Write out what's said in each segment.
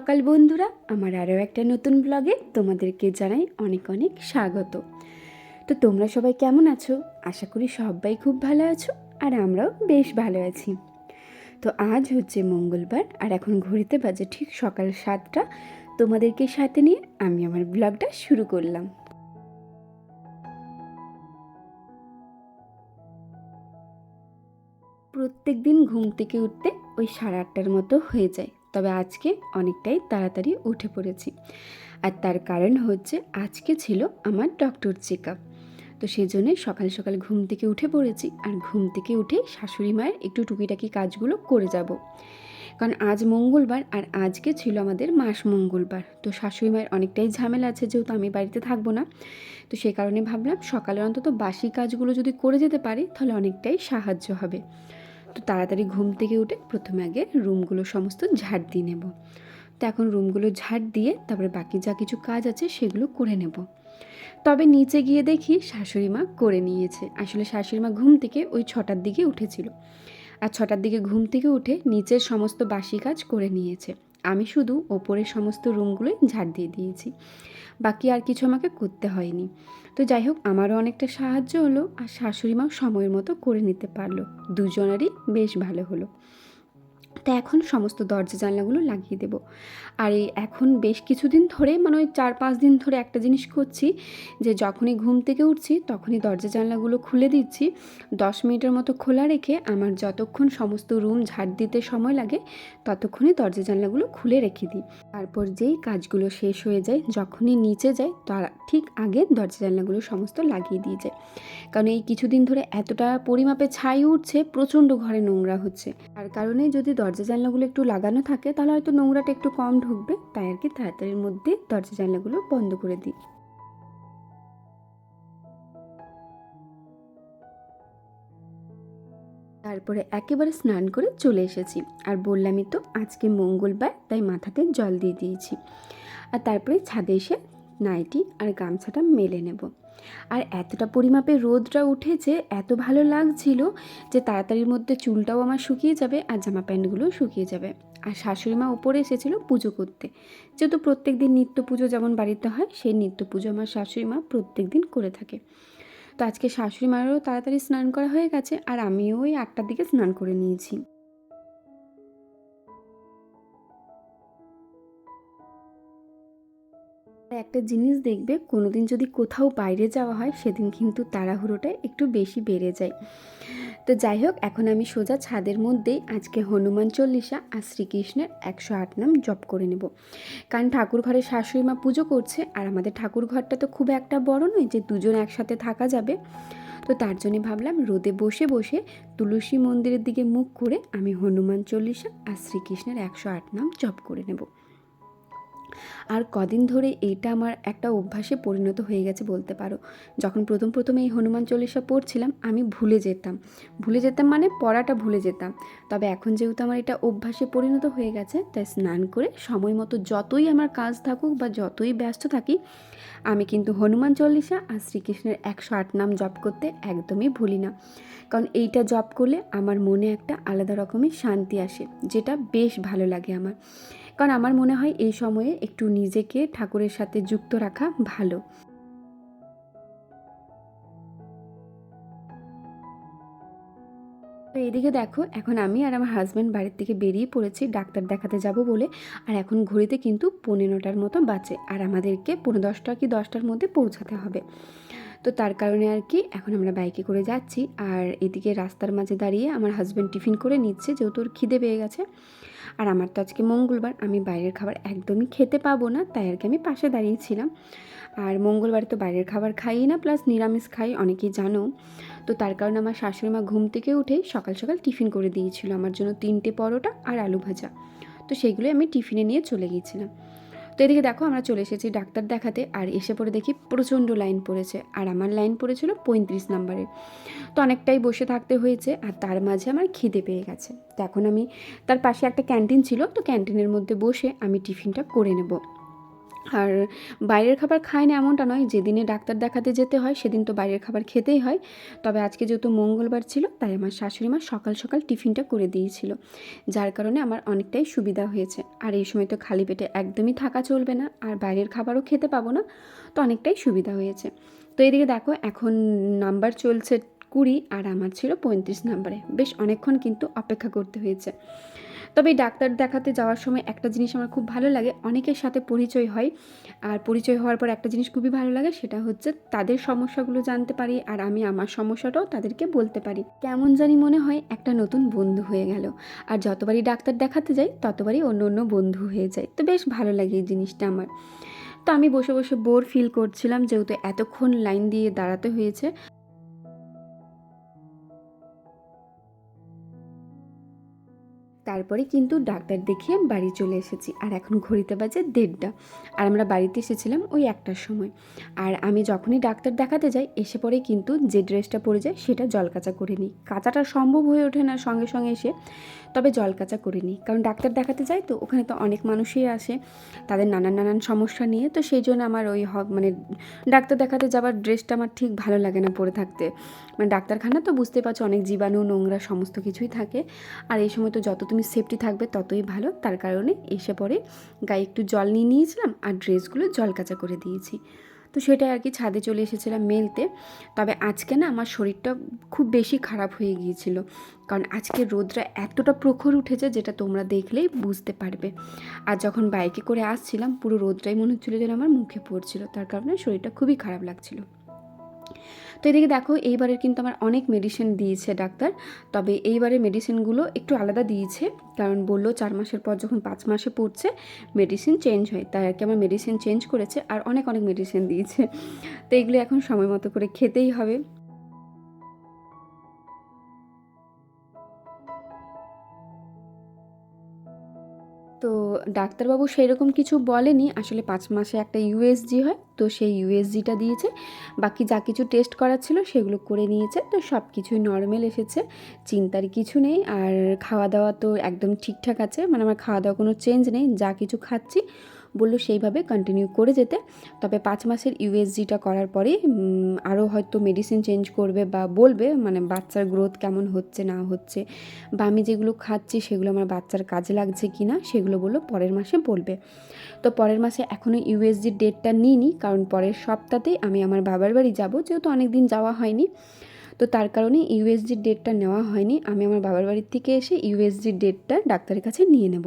সকাল, বন্ধুরা। আমার আরও একটা নতুন ব্লগে তোমাদেরকে জানাই অনেক অনেক স্বাগত। তো তোমরা সবাই কেমন আছো? আশা করি সবাই খুব ভালো আছো আর আমরাও বেশ ভালো আছি। তো আজ হচ্ছে মঙ্গলবার আর এখন ঘড়িতে বাজে ঠিক সকাল সাতটা। তোমাদেরকে সাথে নিয়ে আমি আমার ব্লগটা শুরু করলাম। প্রত্যেক দিন ঘুম থেকে উঠতে ওই সাড়ে আটটার মতো হয়ে যায়। তবে আজকে অনেকটাই তাড়াতাড়ি উঠে পড়েছি। আর তার কারণ হচ্ছে আজকে ছিল আমার ডক্টর চেক আপ তো সেই জন্যে সকাল সকাল ঘুম থেকে উঠে পড়েছি আর ঘুম থেকে উঠে শাশুড়ি মায়ের একটু টুকিটাকি কাজগুলো করে যাব। কারণ আজ মঙ্গলবার আর আজকে ছিল আমাদের মাস মঙ্গলবার। তো শাশুড়ি মায়ের অনেকটাই ঝামেলা আছে যেহেতু আমি বাড়িতে থাকব না। তো সেই কারণে ভাবলাম সকালে অন্তত বাসি কাজগুলো যদি করে যেতে পারি তাহলে অনেকটাই সাহায্য হবে। তো তাড়াতাড়ি ঘুম থেকে উঠে প্রথমে আগে রুমগুলো সমস্ত ঝাড় দিয়ে নেব। তো এখন রুমগুলো ঝাড় দিয়ে তারপরে বাকি যা কিছু কাজ আছে সেগুলো করে নেব। তবে নিচে গিয়ে দেখি শাশুড়ি মা করে নিয়েছে। আসলে শাশুড়ি মা ঘুম থেকে ওই ছটার দিকে উঠেছিল। আর ছটার দিকে ঘুম থেকে উঠে নিচের সমস্ত বাসি কাজ করে নিয়েছে। আমি শুধু ওপরের সমস্ত রুমগুলোই ঝাড় দিয়ে দিয়েছি। বাকি আর কিছু আমাকে করতে হয়নি। তো যাই হোক, আমারও অনেকটা সাহায্য হলো আর শাশুড়ি মাও সময়ের মতো করে নিতে পারল। দুজনেরই বেশ ভালো হলো। তা এখন সমস্ত দরজা জানলাগুলো লাগিয়ে দেব। আর এই এখন বেশ কিছুদিন ধরে মানে ওই চার পাঁচ দিন ধরে একটা জিনিস করছি যে, যখনই ঘুম থেকে উঠছি তখনই দরজা জানলাগুলো খুলে দিচ্ছি। দশ মিনিটের মতো খোলা রেখে আমার যতক্ষণ সমস্ত রুম ঝাড় দিতে সময় লাগে ততক্ষণই দরজা জানলাগুলো খুলে রেখে দিই। তারপর যেই কাজগুলো শেষ হয়ে যায়, যখনই নিচে যায় তার ঠিক আগে দরজা জানলাগুলো সমস্ত লাগিয়ে দিয়ে যায় কারণ এই কিছুদিন ধরে এতটা পরিমাপে ছাই উঠছে, প্রচণ্ড ঘরে নোংরা হচ্ছে। তার কারণে যদি দরজা জানলাগুলো একটু লাগানো থাকে, তাহলে হয়তো নোংরাটা একটু কম ঢুকবে। তাই আর কি তাড়াতাড়ির মধ্যে দরজা জানলাগুলো বন্ধ করে দিই। তারপরে একেবারে স্নান করে চলে এসেছি। আর বললামই তো, আজকে মঙ্গলবার, তাই মাথাতে জল দিয়ে দিয়েছি। আর তারপরে ছাদে এসে নাইটি আর গামছাটা মেলে নেব। আর এতটা পরিমাপে রোদটা উঠেছে এত ভালো লাগছিল যে তাড়াতাড়ির মধ্যে চুলটাও আমার শুকিয়ে যাবে আর জামা প্যান্টগুলোও শুকিয়ে যাবে। আর শাশুড়ি মা উপরে এসেছিল পুজো করতে। যেহেতু প্রত্যেক দিন নিত্য পুজো যেমন বাড়িতে হয়, সেই নিত্য পুজো আমার শাশুড়ি মা প্রত্যেক দিন করে থাকে। তো আজকে শাশুড়ি মায়েরও তাড়াতাড়ি স্নান করা হয়ে গেছে আর আমিও ওই আটটার দিকে স্নান করে নিয়েছি। একটা জিনিস দেখবে, কোনোদিন যদি কোথাও বাইরে যাওয়া হয়, সেদিন কিন্তু তাড়াহুড়োটা একটু বেশি বেড়ে যায়। তো যাই হোক, এখন আমি সোজা ছাদের মধ্যেই আজকে হনুমান চল্লিশা আর শ্রীকৃষ্ণের একশো আট নাম জপ করে নেব। কারণ ঠাকুর ঘরে শাশুড়ি মা পুজো করছে, আর আমাদের ঠাকুর ঘরটা তো খুব একটা বড় নয় যে দুজন একসাথে থাকা যাবে। তো তার জন্য ভাবলাম রোদে বসে বসে তুলসী মন্দিরের দিকে মুখ করে আমি হনুমান চল্লিশা আর শ্রীকৃষ্ণের একশো আট নাম জপ করে নেব। আর কদিন ধরে এইটা আমার একটা অভ্যাসে পরিণত হয়ে গেছে বলতে পারো। যখন প্রথম প্রথম এই হনুমান চল্লিশা পড়ছিলাম, আমি ভুলে যেতাম। ভুলে যেতাম মানে পড়াটা ভুলে যেতাম। তবে এখন যেহেতু আমার এটা অভ্যাসে পরিণত হয়ে গেছে, তাই স্নান করে সময় মতো যতই আমার কাজ থাকুক বা যতই ব্যস্ত থাকি, আমি কিন্তু হনুমান চল্লিশা আর শ্রীকৃষ্ণের একশো আট নাম জপ করতে একদমই ভুলি না। কারণ এইটা জপ করলে আমার মনে একটা আলাদা রকমের শান্তি আসে, যেটা বেশ ভালো লাগে আমার। কারণ আমার মনে হয় এই সময়ে একটু নিজেকে ঠাকুরের সাথে যুক্ত রাখা ভালো। এদিকে দেখো, এখন আমি আর আমার হাজব্যান্ড বাড়ির থেকে বেরিয়ে পড়েছি, ডাক্তার দেখাতে যাব বলে। আর এখন ঘড়িতে কিন্তু পনেরোটার মতো বাঁচে আর আমাদেরকে পনেরো দশটা কি দশটার মধ্যে পৌঁছাতে হবে। তো তার কারণে আর কি এখন আমরা বাইকে করে যাচ্ছি। আর এদিকে রাস্তার মাঝে দাঁড়িয়ে আমার হাজব্যান্ড টিফিন করে নিচ্ছে, যেহেতু ওর খিদে পেয়ে গেছে। আর আমার তো আজকে মঙ্গলবার, আমি বাইরের খাবার একদমই খেতে পাবো না, তাই আর কি আমি পাশে দাঁড়িয়েছিলাম আর মঙ্গলবারে তো বাইরের খাবার খাই না প্লাস নিরামিষ খাই, অনেকেই জানো। তো তার কারণে আমার শাশুড়ি মা ঘুম থেকে উঠে সকাল সকাল টিফিন করে দিয়েছিল আমার জন্য তিনটে পরোটা আর আলু ভাজা। তো সেইগুলোই আমি টিফিনে নিয়ে চলে গিয়েছিলাম। তো এদিকে দেখো আমরা চলে এসেছি ডাক্তার দেখাতে, আর এসে পরে দেখি প্রচণ্ড লাইন পড়েছে, আর আমার লাইন পড়েছিল পঁয়ত্রিশ নাম্বারের। তো অনেকটাই বসে থাকতে হয়েছে, আর তার মাঝে আমার খিদে পেয়ে গেছে। তো এখন আমি তার পাশে একটা ক্যান্টিন ছিল, তো ক্যান্টিনের মধ্যে বসে আমি টিফিনটা করে নেব। আর বাইরের খাবার খায় না এমনটা নয়, যেদিনে ডাক্তার দেখাতে যেতে হয় সেদিন তো বাইরের খাবার খেতেই হয়। তবে আজকে যেহেতু মঙ্গলবার ছিল, তাই আমার শাশুড়ি মা সকাল সকাল টিফিনটা করে দিয়েছিল, যার কারণে আমার অনেকটাই সুবিধা হয়েছে। আর এই সময় তো খালি পেটে একদমই থাকা চলবে না, আর বাইরের খাবারও খেতে পাবো না, তো অনেকটাই সুবিধা হয়েছে। তো এদিকে দেখো, এখন নাম্বার চলছে কুড়ি, আর আমার ছিল পঁয়ত্রিশ নাম্বারে। বেশ অনেকক্ষণ কিন্তু অপেক্ষা করতে হয়েছে। তবে ডাক্তার দেখাতে যাওয়ার সময় একটা জিনিস আমার খুব ভালো লাগে, অনেকের সাথে পরিচয় হয়। আর পরিচয় হওয়ার পর একটা জিনিস খুবই ভালো লাগে, সেটা হচ্ছে তাদের সমস্যাগুলো জানতে পারি আর আমি আমার সমস্যাটাও তাদেরকে বলতে পারি। কেমন জানি মনে হয় একটা নতুন বন্ধু হয়ে গেল। আর যতবারই ডাক্তার দেখাতে যাই, ততবারই অন্য অন্য বন্ধু হয়ে যায় তো বেশ ভালো লাগে এই জিনিসটা আমার। তো আমি বসে বসে বোর ফিল করছিলাম যেহেতু এতক্ষণ লাইন দিয়ে দাঁড়াতে হয়েছে। তারপরে কিন্তু ডাক্তার দেখিয়ে বাড়ি চলে এসেছি। আর এখন ঘড়িতে বাজে দেড়টা। আর আমরা বাড়িতে এসেছিলাম ওই একটার সময়। আর আমি যখনই ডাক্তার দেখাতে যাই, এসে পরে কিন্তু যে ড্রেসটা পরে যায়, সেটা জল কাচা করে নিই। কাচাটা সম্ভব হয়ে ওঠে না সঙ্গে সঙ্গে এসে, তবে জল কাচা করে নিই। কারণ ডাক্তার দেখাতে যাই তো, ওখানে তো অনেক মানুষই আসে, তাদের নানান নানান সমস্যা নিয়ে। তো সেই জন্য আমার ওই মানে ডাক্তার দেখাতে যাওয়ার ড্রেসটা আমার ঠিক ভালো লাগে না পরে থাকতে। মানে ডাক্তারখানা তো বুঝতে পারছ, অনেক জীবাণু, নোংরা সমস্ত কিছুই থাকে। আর এই সময় তো যত তুমি সেফটি থাকবে ততই ভালো। তার কারণে এসে পরে গায়ে একটু জল নিয়ে নিয়েছিলাম আর ড্রেসগুলো জল কাচা করে দিয়েছি। তো সেটা আর কি ছাদে চলে এসেছিলাম মেলতে। তবে আজকে না আমার শরীরটা খুব বেশি খারাপ হয়ে গিয়েছিল। কারণ আজকে রোদটা এতটা প্রখর উঠেছে যেটা তোমরা দেখলেই বুঝতে পারবে। আর যখন বাইকে করে আসছিলাম, পুরো রোদটাই মনে হচ্ছিল যেন আমার মুখে পড়ছিল। তার কারণে শরীরটা খুবই খারাপ লাগছিল। তো এদিকে দেখো, এইবারের কিন্তু আমার অনেক মেডিসিন দিয়েছে ডাক্তার, তবে এইবারে মেডিসিনগুলো একটু আলাদা দিয়েছে, কারণ বলল চার মাসের পর যখন পাঁচ মাসে পড়ছে মেডিসিন চেঞ্জ হয়, তাই আর কি আমার মেডিসিন চেঞ্জ করেছে, আর অনেক অনেক মেডিসিন দিয়েছে। তো এগুলো এখন সময় মতো করে খেতেই হবে। ডাক্তারবাবু সেই রকম কিছু বলেনি। আসলে পাঁচ মাসে একটা ইউএসজি হয়, তো সেই ইউএসজিটা দিয়েছে। বাকি যা কিছু টেস্ট করার ছিল সেগুলো করে নিয়েছে। তো সব কিছুই নর্মাল এসেছে, চিন্তার কিছু নেই। আর খাওয়া দাওয়া তো একদম ঠিকঠাক আছে মানে আমার খাওয়া দাওয়া কোনো চেঞ্জ নেই। যা কিছু খাচ্ছি বলল সেইভাবে কন্টিনিউ করে যেতে। তবে পাঁচ মাসের ইউএসজিটা করার পরে আরও হয়তো মেডিসিন চেঞ্জ করবে বা বলবে মানে বাচ্চার গ্রোথ কেমন হচ্ছে, না হচ্ছে, বা আমি যেগুলো খাচ্ছি সেগুলো আমার বাচ্চার কাজে লাগছে কি না সেগুলো বলল পরের মাসে বলবে। তো পরের মাসে এখনও ইউএসজির ডেটটা নিইনি, কারণ পরের সপ্তাহতেই আমি আমার বাবার বাড়ি যাব, যেহেতু অনেক দিন যাওয়া হয়নি। তো তার কারণে ইউএসজির ডেটটা নেওয়া হয়নি, আমি আমার বাবার বাড়ির থেকে এসে ইউএসজির ডেটটা ডাক্তারের কাছে নিয়ে নেব।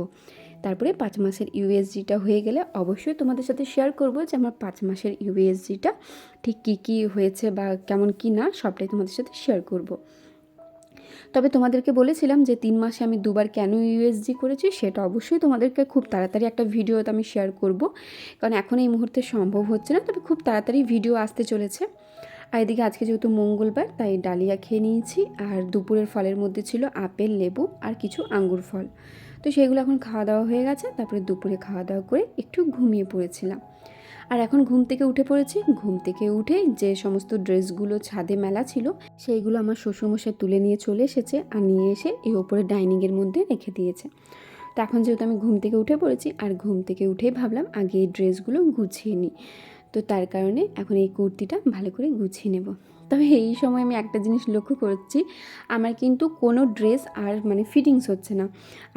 তারপরে পাঁচ মাসের ইউএসজিটা হয়ে গেলে অবশ্যই তোমাদের সাথে শেয়ার করব যে আমার পাঁচ মাসের ইউএসজিটা ঠিক কী কী হয়েছে বা কেমন কী না, সবটাই তোমাদের সাথে শেয়ার করব। তবে তোমাদেরকে বলেছিলাম যে তিন মাসে আমি দুবার কেন ইউএসজি করেছি, সেটা অবশ্যই তোমাদেরকে খুব তাড়াতাড়ি একটা ভিডিওতে আমি শেয়ার করব। কারণ এখন এই মুহূর্তে সম্ভব হচ্ছে না, তবে খুব তাড়াতাড়ি ভিডিও আসতে চলেছে। আর এদিকে আজকে যেহেতু মঙ্গলবার, তাই ডালিয়া খেয়ে নিয়েছি। আর দুপুরের ফলের মধ্যে ছিল আপেল, লেবু আর কিছু আঙ্গুর ফল। তো সেগুলো এখন খাওয়া দাওয়া হয়ে গেছে। তারপরে দুপুরে খাওয়া দাওয়া করে একটু ঘুমিয়ে পড়েছিলাম। আর এখন ঘুম থেকে উঠে পড়েছি। ঘুম থেকে উঠে যে সমস্ত ড্রেসগুলো ছাদে মেলা ছিল, সেইগুলো আমার শ্বশুরমশাই তুলে নিয়ে চলে এসেছে আর নিয়ে এসে এই ওপরে ডাইনিংয়ের মধ্যে রেখে দিয়েছে। তো এখন যেহেতু আমি ঘুম থেকে উঠে পড়েছি, আর ঘুম থেকে উঠেই ভাবলাম আগে এই ড্রেসগুলো গুছিয়ে নিই। তো তার কারণে এখন এই কুর্তিটা ভালো করে গুছিয়ে নেব। তবে এই সময় আমি একটা জিনিস লক্ষ্য করছি, আমার কিন্তু কোনো ড্রেস আর মানে ফিটিংস হচ্ছে না।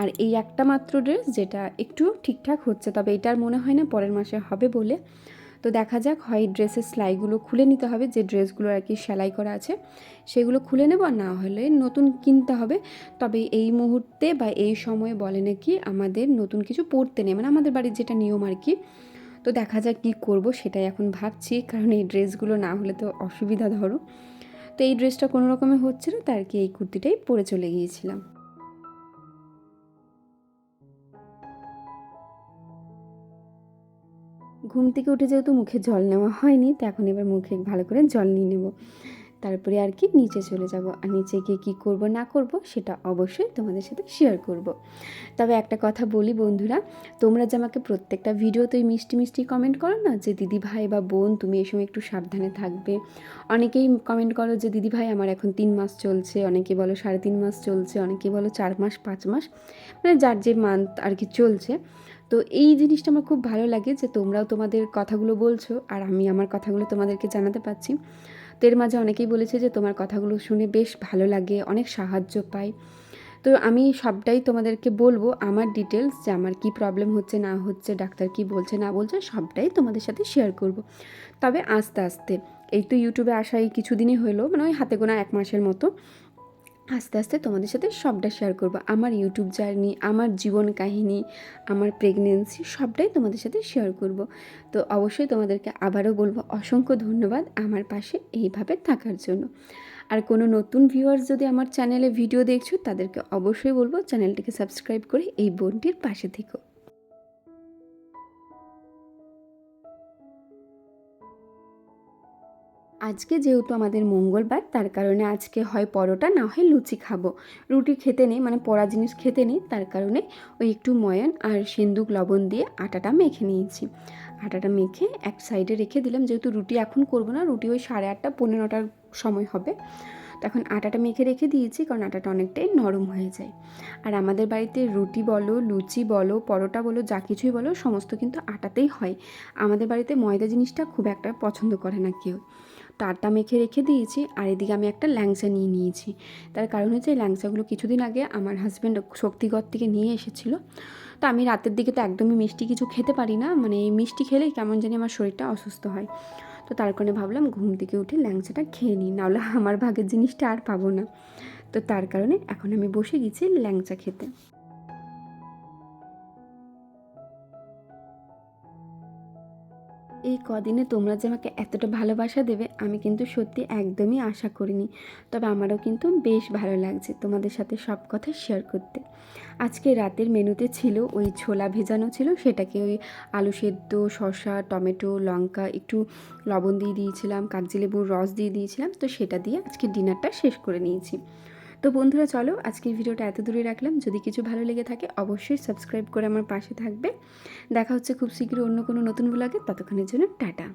আর এই একটা মাত্র ড্রেস যেটা একটু ঠিকঠাক হচ্ছে, তবে এটার মনে হয় না পরের মাসে হবে বলে। তো দেখা যাক, হয় ড্রেসের সেলাইগুলো খুলে নিতে হবে, যে ড্রেসগুলো আর কি সেলাই করা আছে, সেগুলো খুলে নেব না হলে নতুন কিনতে হবে। তবে এই মুহূর্তে বা এই সময়ে বলে নাকি আমাদের নতুন কিছু পরতে নেই মানে আমাদের বাড়ির যেটা নিয়ম আর কি তো দেখা যাক কী করব সেটাই এখন ভাবছি। কারণ এই ড্রেসগুলো না হলে তো অসুবিধা ধরো। তো এই ড্রেসটা কোনো রকমে হচ্ছিল তার কি এই কুর্তিটাই পরে চলে গিয়েছিলাম। ঘুম থেকে উঠে যেহেতু মুখে জল নেওয়া হয়নি, তো এখন এবার মুখে ভালো করে জল নিয়ে নেব। তারপরে আর কি নিচে চলে যাব। আর নিচে গিয়ে কী করব, না করব, সেটা অবশ্যই তোমাদের সাথে শেয়ার করব। তবে একটা কথা বলি বন্ধুরা, তোমরা যে আমাকে প্রত্যেকটা ভিডিওতেই মিষ্টি মিষ্টি কমেন্ট করো না, যে দিদি ভাই বা বোন তুমি এই সময় একটু সাবধানে থাকবে। অনেকেই কমেন্ট করো যে, দিদি ভাই, আমার এখন তিন মাস চলছে। অনেকে বলো, সাড়ে তিন মাস চলছে। অনেকে বলো, চার মাস, পাঁচ মাস। মানে যার যে মান্থ আর কি চলছে। তো এই জিনিসটা আমার খুব ভালো লাগে যে তোমরাও তোমাদের কথাগুলো বলছো, আর আমি আমার কথাগুলো তোমাদেরকে জানাতে পারছি। তো এর মাঝে অনেকেই বলেছে যে তোমার কথাগুলো শুনে বেশ ভালো লাগে, অনেক সাহায্য পাই তো আমি সবটাই তোমাদেরকে বলব, আমার ডিটেলস যে আমার কি প্রবলেম হচ্ছে, না হচ্ছে, ডাক্তার কি বলছে, না বলছে, সবটাই তোমাদের সাথে শেয়ার করব। তবে আস্তে আস্তে, এই তো ইউটিউবে আসাই কিছুদিনই হলো মানে ওই হাতে গোনা এক মাসের মতো। আস্তে আস্তে তোমাদের সাথে সবটা শেয়ার করব। আমার ইউটিউব জার্নি আমার জীবন কাহিনী, আমার প্রেগনেন্সি সবটাই তোমাদের সাথে শেয়ার করব। তো অবশ্যই তোমাদেরকে আবারও বলব, অসংখ্য ধন্যবাদ আমার পাশে এইভাবে থাকার জন্য। আর কোনো নতুন ভিউয়ার্স যদি আমার চ্যানেলে ভিডিও দেখছ, তাদেরকে অবশ্যই বলব চ্যানেলটিকে সাবস্ক্রাইব করে এই বোনটির পাশে থেকো। আজকে যেহেতু আমাদের মঙ্গলবার, তার কারণে আজকে হয় পরোটা, না হয় লুচি খাব। রুটি খেতে নেই মানে পড়া জিনিস খেতে নেই, তার কারণে ওই একটু ময়ান আর সিন্দুক, লবণ দিয়ে আটাটা মেখে নিয়েছি। আটাটা মেখে এক সাইডে রেখে দিলাম, যেহেতু রুটি এখন করব না, রুটি ওই সাড়ে আটটা, পনেরোটার সময় হবে। তখন আটাটা মেখে রেখে দিয়েছি, কারণ আটাটা অনেকটাই নরম হয়ে যায়। আর আমাদের বাড়িতে রুটি বলো, লুচি বলো, পরোটা বলো, যা কিছুই বলো, সমস্ত কিন্তু আটাতেই হয়। আমাদের বাড়িতে ময়দা জিনিসটা খুব একটা পছন্দ করে না কেউ। আটা মেখে রেখে দিয়েছি আর এদিকে আমি একটা ল্যাংচা নিয়ে নিয়েছি। তার কারণ হচ্ছে এই ল্যাংচাগুলো কিছুদিন আগে আমার হাজব্যান্ড শক্তিগড় থেকে নিয়ে এসেছিল। তো আমি রাতের দিকে তো একদমই মিষ্টি কিছু খেতে পারি না মানে এই মিষ্টি খেলেই কেমন জানি আমার শরীরটা অসুস্থ হয়। তো তার কারণে ভাবলাম ঘুম থেকে উঠে ল্যাংচাটা খেয়ে নিই, নাহলে আমার ভাগের জিনিসটা আর পাবো না। তো তার কারণে এখন আমি বসে গেছি ল্যাংচা খেতে। এই কদিনে তোমরা যে আমাকে এতটা ভালোবাসা দেবে, আমি কিন্তু সত্যি একদমই আশা করিনি। তবে আমারও কিন্তু বেশ ভালো লাগছে তোমাদের সাথে সব কথা শেয়ার করতে। আজকে রাতের মেনুতে ছিল ওই ছোলা ভেজানো ছিল, সেটাকে ওই আলু সেদ্ধ, শসা, টমেটো, লঙ্কা, একটু লবণ দিয়ে দিয়েছিলাম কাগজি লেবুর রস দিয়ে দিয়েছিলাম, তো সেটা দিয়ে আজকে ডিনারটা শেষ করে নিয়েছি। তো বন্ধুরা, চলো আজকের ভিডিওটা এত দূরে রাখলাম। যদি কিছু ভালো লেগে থাকে, অবশ্যই সাবস্ক্রাইব করে আমার পাশে থাকবে। দেখা হচ্ছে খুব শীঘ্রই অন্য কোনো নতুন ব্লগে ততক্ষণের জন্য টাটা।